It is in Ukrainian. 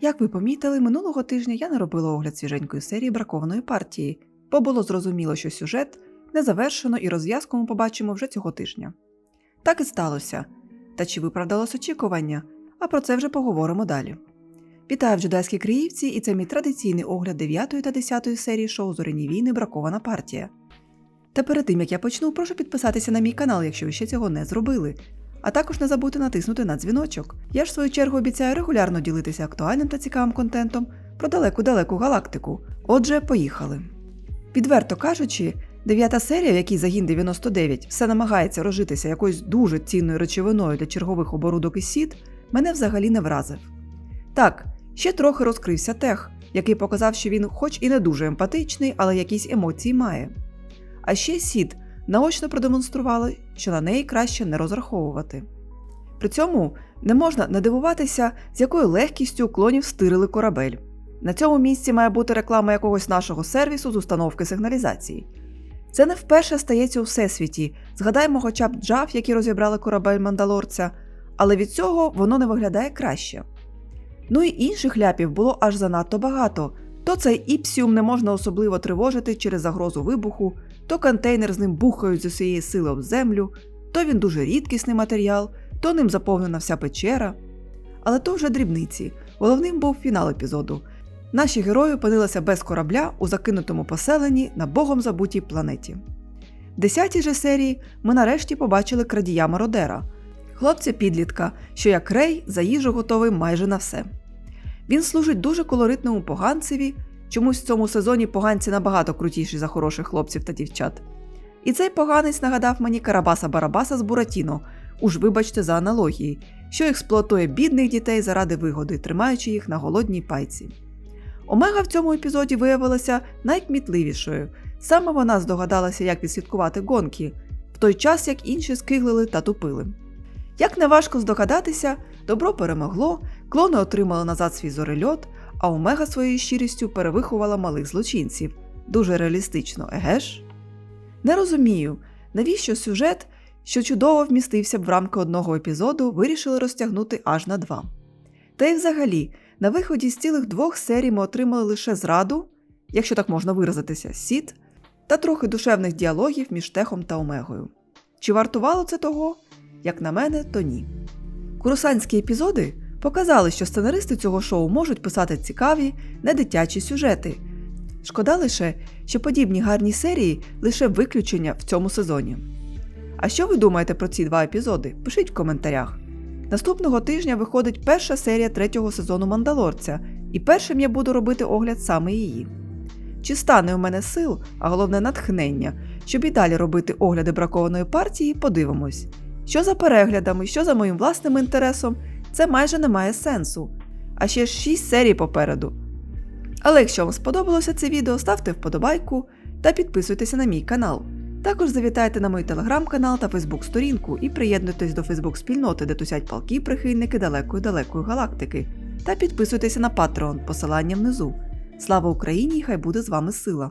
Як ви помітили, минулого тижня я не робила огляд свіженької серії бракованої партії, бо було зрозуміло, що сюжет не завершено і розв'язку ми побачимо вже цього тижня. Так і сталося. Та чи виправдалось очікування? А про це вже поговоримо далі. Вітаю в джедайській Криївці, і це мій традиційний огляд 9 та 10 серії шоу Зоряні війни Бракована партія. Та перед тим як я почну, прошу підписатися на мій канал, якщо ви ще цього не зробили. А також не забудьте натиснути на дзвіночок. Я ж в свою чергу обіцяю регулярно ділитися актуальним та цікавим контентом про далеку-далеку галактику. Отже, поїхали. Відверто кажучи, дев'ята серія, в якій загін 99 все намагається розжитися якоюсь дуже цінною речовиною для чергових оборудок і сіт, мене взагалі не вразив. Так, ще трохи розкрився тех, який показав, що він, хоч і не дуже емпатичний, але якісь емоції має. А ще Сід наочно продемонстрували, що на неї краще не розраховувати. При цьому не можна не дивуватися, з якою легкістю клонів стирили корабель. На цьому місці має бути реклама якогось нашого сервісу з установки сигналізації. Це не вперше стається у всесвіті. Згадаймо хоча б джав, які розібрали корабель мандалорця, але від цього воно не виглядає краще. Ну і інших ляпів було аж занадто багато. То цей іпсіум не можна особливо тривожити через загрозу вибуху, то контейнер з ним бухають з усієї сили об землю, то він дуже рідкісний матеріал, то ним заповнена вся печера. Але то вже дрібниці. Головним був фінал епізоду. Наші герої опинилися без корабля у закинутому поселенні на богом забутій планеті. В десятій же серії ми нарешті побачили крадія мародера, хлопця підлітка, що як рей за їжу готовий майже на все. Він служить дуже колоритному поганцеві, чомусь в цьому сезоні поганці набагато крутіші за хороших хлопців та дівчат. І цей поганець нагадав мені Карабаса Барабаса з Буратіно, уж вибачте за аналогії, що експлуатує бідних дітей заради вигоди, тримаючи їх на голодній пайці. Омега в цьому епізоді виявилася найкмітливішою. Саме вона здогадалася, як відслідкувати гонки, в той час як інші скиглили та тупили. Як неважко здогадатися, добро перемогло, клони отримали назад свій зорельот, а Омега своєю щирістю перевиховала малих злочинців. Дуже реалістично, еге ж? Не розумію, навіщо сюжет, що чудово вмістився б в рамки одного епізоду, вирішили розтягнути аж на два. Та й взагалі, на виході з цілих двох серій ми отримали лише зраду, якщо так можна виразитися, сіт, та трохи душевних діалогів між Техом та Омегою. Чи вартувало це того? Як на мене, то ні. Курусанські епізоди показали, що сценаристи цього шоу можуть писати цікаві, недитячі сюжети. Шкода лише, що подібні гарні серії лише виключення в цьому сезоні. А що ви думаєте про ці два епізоди? Пишіть в коментарях. Наступного тижня виходить перша серія третього сезону Мандалорця, і першим я буду робити огляд саме її. Чи стане у мене сил, а головне натхнення, щоб і далі робити огляди бракованої партії, подивимось. Що за переглядами, що за моїм власним інтересом, це майже не має сенсу. А ще ж 6 серій попереду. Але якщо вам сподобалося це відео, ставте вподобайку та підписуйтеся на мій канал. Також завітайте на мій телеграм-канал та фейсбук-сторінку і приєднуйтесь до фейсбук-спільноти, де тусять палки прихильники далекої далекої галактики. Та підписуйтеся на Patreon, посилання внизу. Слава Україні! Хай буде з вами сила!